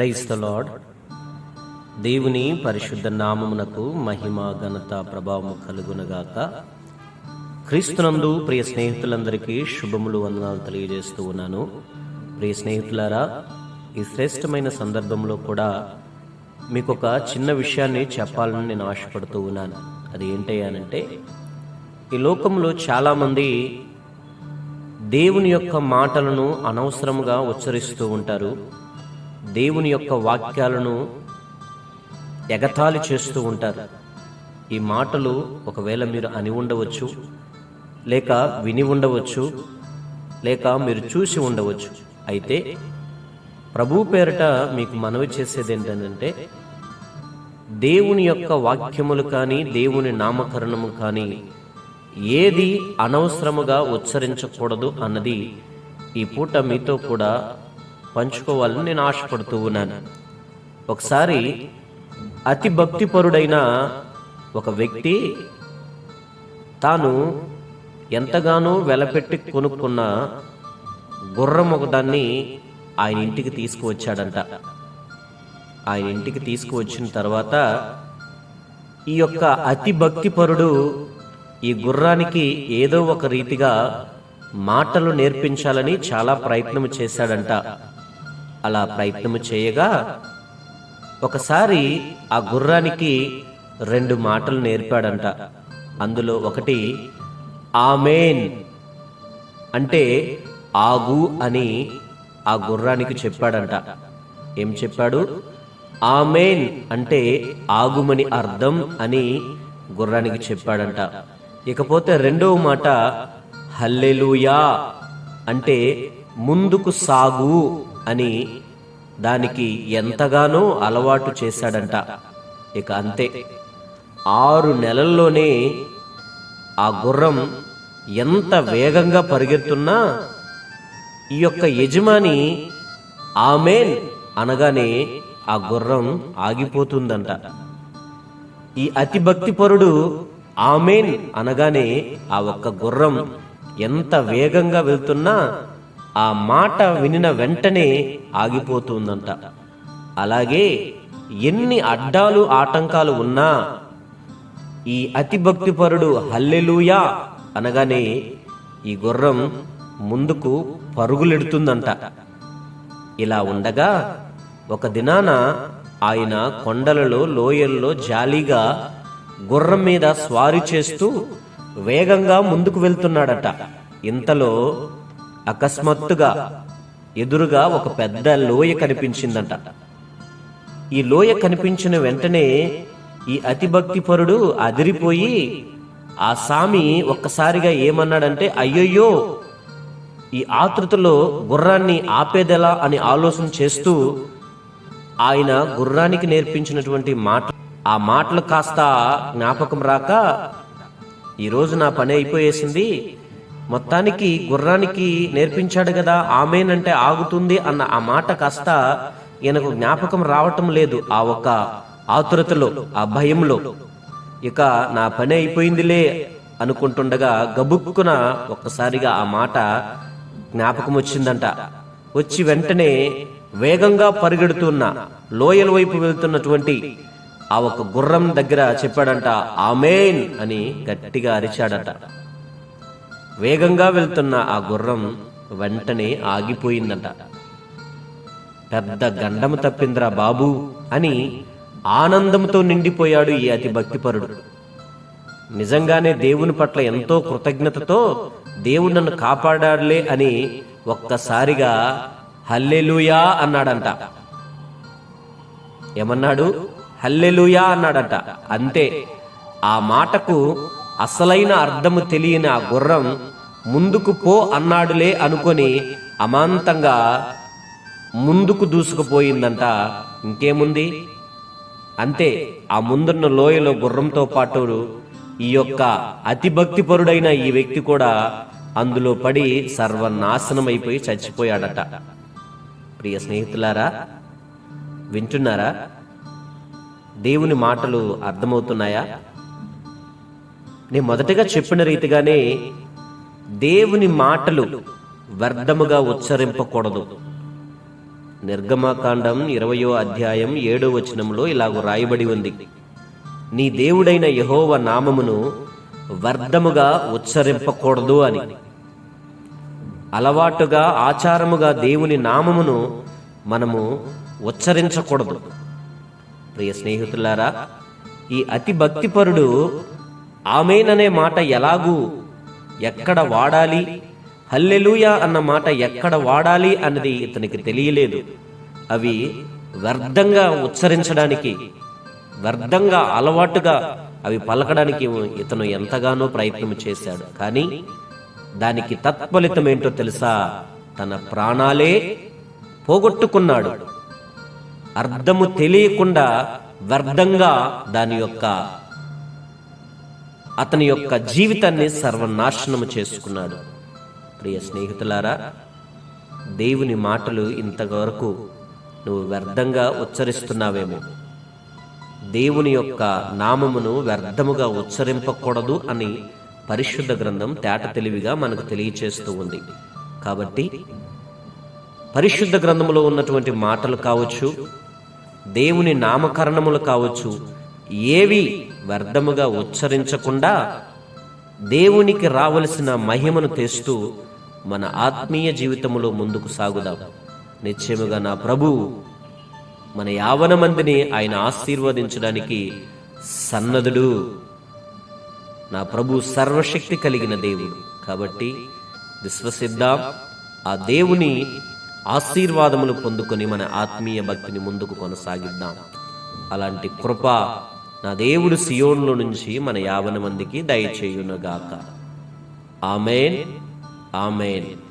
Praise the lord దేవుని పరిశుద్ధ నామమునకు మహిమ ఘనత ప్రభావము కలుగునగాక. క్రీస్తునందు ప్రియ స్నేహితులందరికీ శుభములు వందనాలు తెలియజేస్తూ ఉన్నాను. ప్రియ స్నేహితులారా ఈ శ్రేష్టమైన సందర్భంలో కూడా మీకు ఒక చిన్న విషయాన్ని చెప్పాలని నేను ఆశపడుతూ ఉన్నాను. అది ఏంటయ్యానంటే ఈ లోకంలో చాలామంది దేవుని యొక్క మాటలను అనవసరముగా ఉచ్చరిస్తూ ఉంటారు. దేవుని యొక్క వాక్యాలను ఎగతాళి చేస్తూ ఉంటారు. ఈ మాటలు ఒకవేళ మీరు అని ఉండవచ్చు లేక విని ఉండవచ్చు లేక మీరు చూసి ఉండవచ్చు. అయితే ప్రభు పేరట మీకు మనవి చేసేది ఏంటంటే దేవుని యొక్క వాక్యములు కానీ దేవుని నామకరణము కానీ ఏది అనవసరముగా ఉచ్చరించకూడదు అన్నది ఈ పూట మీతో కూడా పంచుకోవాలని నేను ఆశపడుతూ ఉన్నాను. ఒకసారి అతి భక్తిపరుడైన ఒక వ్యక్తి తాను ఎంతగానో వెలపెట్టి కొనుక్కున్న గుర్రం ఒకదాన్ని ఆయన ఇంటికి తీసుకువచ్చాడంట. ఆయన ఇంటికి తీసుకువచ్చిన తర్వాత ఈ యొక్క అతి భక్తిపరుడు ఈ గుర్రానికి ఏదో ఒక రీతిగా మాటలు నేర్పించాలని చాలా ప్రయత్నం చేశాడంట. అలా ప్రయత్నం చేయగా ఒకసారి ఆ గుర్రానికి రెండు మాటలు నేర్పాడంట. అందులో ఒకటి ఆమెన్ అంటే ఆగు అని ఆ గుర్రానికి చెప్పాడంట. ఏం చెప్పాడు? ఆమెన్ అంటే ఆగుమని అర్థం అని గుర్రానికి చెప్పాడంట. ఇకపోతే రెండవ మాట హల్లెలూయా అంటే ముందుకు సాగు అని దానికి ఎంతగానో అలవాటు చేశాడంట. ఇక అంతే. ఆరు నెలల్లోనే ఆ గుర్రం ఎంత వేగంగా పరిగెత్తున్నా ఈ యొక్క యజమాని ఆమెన్ అనగానే ఆ గుర్రం ఆగిపోతుందంట. ఈ అతి భక్తిపరుడు ఆమెన్ అనగానే ఆ ఒక్క గుర్రం ఎంత వేగంగా వెళ్తున్నా ఆ మాట వినిన వెంటనే ఆగిపోతుందంట. అలాగే ఎన్ని అడ్డాలు ఆటంకాలు ఉన్నా ఈ అతి భక్తిపరుడు హల్లెలూయా అనగానే ఈ గుర్రం ముందుకు పరుగులెడుతుందంట. ఇలా ఉండగా ఒక దినాన ఆయన కొండలలో లోయల్లో జాలీగా గుర్రం మీద స్వారీ చేస్తూ వేగంగా ముందుకు వెళ్తున్నాడట. ఇంతలో అకస్మాత్తుగా ఎదురుగా ఒక పెద్ద లోయ కనిపించిందట. ఈ లోయ కనిపించిన వెంటనే ఈ అతిభక్తిపరుడు అదిరిపోయి ఆ సామి ఒక్కసారిగా ఏమన్నాడంటే అయ్యయ్యో ఈ ఆతృతలో గుర్రాన్ని ఆపేదెలా? అని ఆలోచన చేస్తూ ఆయన గుర్రానికి నేర్పించినటువంటి మాట ఆ మాటలు కాస్త జ్ఞాపకం రాక ఈరోజు నా పని అయిపోయేసింది. మొత్తానికి గుర్రానికి నేర్పించాడు కదా ఆమెనంటే ఆగుతుంది అన్న ఆ మాట కాస్త ఈయనకు జ్ఞాపకం రావటం లేదు ఆ ఒక్క ఆతురతలో ఆ భయంలో. ఇక నా పని అయిపోయిందిలే అనుకుంటుండగా గబుక్కున ఒక్కసారిగా ఆ మాట జ్ఞాపకం వచ్చిందంట. వచ్చి వెంటనే వేగంగా పరిగెడుతున్న లోయల వైపు వెళ్తున్నటువంటి ఆ ఒక గుర్రం దగ్గర చెప్పాడంట ఆమెన్ అని గట్టిగా అరిచాడట. వేగంగా వెళ్తున్న ఆ గుర్రం వెంటనే ఆగిపోయిందంట. పెద్ద గండము తప్పిందిరా బాబు అని ఆనందంతో నిండిపోయాడు ఈ అతి భక్తిపరుడు. నిజంగానే దేవుని పట్ల ఎంతో కృతజ్ఞతతో దేవుడు నన్ను కాపాడాడులే అని ఒక్కసారిగా హల్లెలూయా అన్నాడంట. ఏమన్నాడు? హల్లెలుయా అన్నాడట. అంతే. ఆ మాటకు అసలైన అర్థము తెలియని ఆ గుర్రం ముందుకు పో అన్నాడులే అనుకొని అమాంతంగా ముందుకు దూసుకుపోయిందంట. ఇంకేముంది? అంతే. ఆ ముందున్న లోయలో గుర్రంతో పాటు ఈ యొక్క అతి భక్తిపరుడైన ఈ వ్యక్తి కూడా అందులో పడి సర్వనాశనమైపోయి చచ్చిపోయాడట. ప్రియ స్నేహితులారా వింటున్నారా? దేవుని మాటలు అర్థమవుతున్నాయా? నేను మొదటగా చెప్పిన రీతిగానే దేవుని మాటలు వ్యర్థముగా ఉచ్చరింపకూడదు. నిర్గమాకాండం ఇరవయో అధ్యాయం ఏడో వచనంలో ఇలాగ రాయబడి ఉంది. నీ దేవుడైన యహోవ నామమును వ్యర్థముగా ఉచ్చరింపకూడదు అని. అలవాటుగా ఆచారముగా దేవుని నామమును మనము ఉచ్చరించకూడదు. ప్రియ స్నేహితులారా ఈ అతి భక్తిపరుడు ఆమెననే మాట ఎలాగూ ఎక్కడ వాడాలి హల్లెలూయా అన్న మాట ఎక్కడ వాడాలి అన్నది ఇతనికి తెలియలేదు. అవి వ్యర్థంగా ఉచ్చరించడానికి వ్యర్థంగా అలవాటుగా అవి పలకడానికి ఇతను ఎంతగానో ప్రయత్నం చేశాడు. కానీ దానికి తత్ఫలితం ఏంటో తెలుసా? తన ప్రాణాలే పోగొట్టుకున్నాడు. అర్థము తెలియకుండా వ్యర్థంగా దాని యొక్క అతని యొక్క జీవితాన్ని సర్వనాశనము చేసుకున్నాడు. ప్రియ స్నేహితులారా దేవుని మాటలు ఇంతవరకు నువ్వు వ్యర్థంగా ఉచ్చరిస్తున్నావేమో. దేవుని యొక్క నామమును వ్యర్థముగా ఉచ్చరింపకూడదు అని పరిశుద్ధ గ్రంథం తేట తెలివిగా మనకు తెలియచేస్తూ ఉంది. కాబట్టి పరిశుద్ధ గ్రంథములో ఉన్నటువంటి మాటలు కావచ్చు దేవుని నామకరణములు కావచ్చు ఏవి వ్యర్థముగా ఉచ్చరించకుండా దేవునికి రావలసిన మహిమను తెస్తూ మన ఆత్మీయ జీవితములో ముందుకు సాగుదాం. నిశ్చయముగా నా ప్రభువు మన యావన మందిని ఆయన ఆశీర్వదించడానికి సన్నదుడు. నా ప్రభు సర్వశక్తి కలిగిన దేవుడు. కాబట్టి విశ్వసిద్దాం. ఆ దేవుని ఆశీర్వాదములు పొందుకొని మన ఆత్మీయ భక్తిని ముందుకు కొనసాగిద్దాం. అలాంటి కృప నా దేవుడు సియోన్లో నుంచి మన యావన మందికి దయచేయునుగాక. ఆమెన్. ఆమెన్.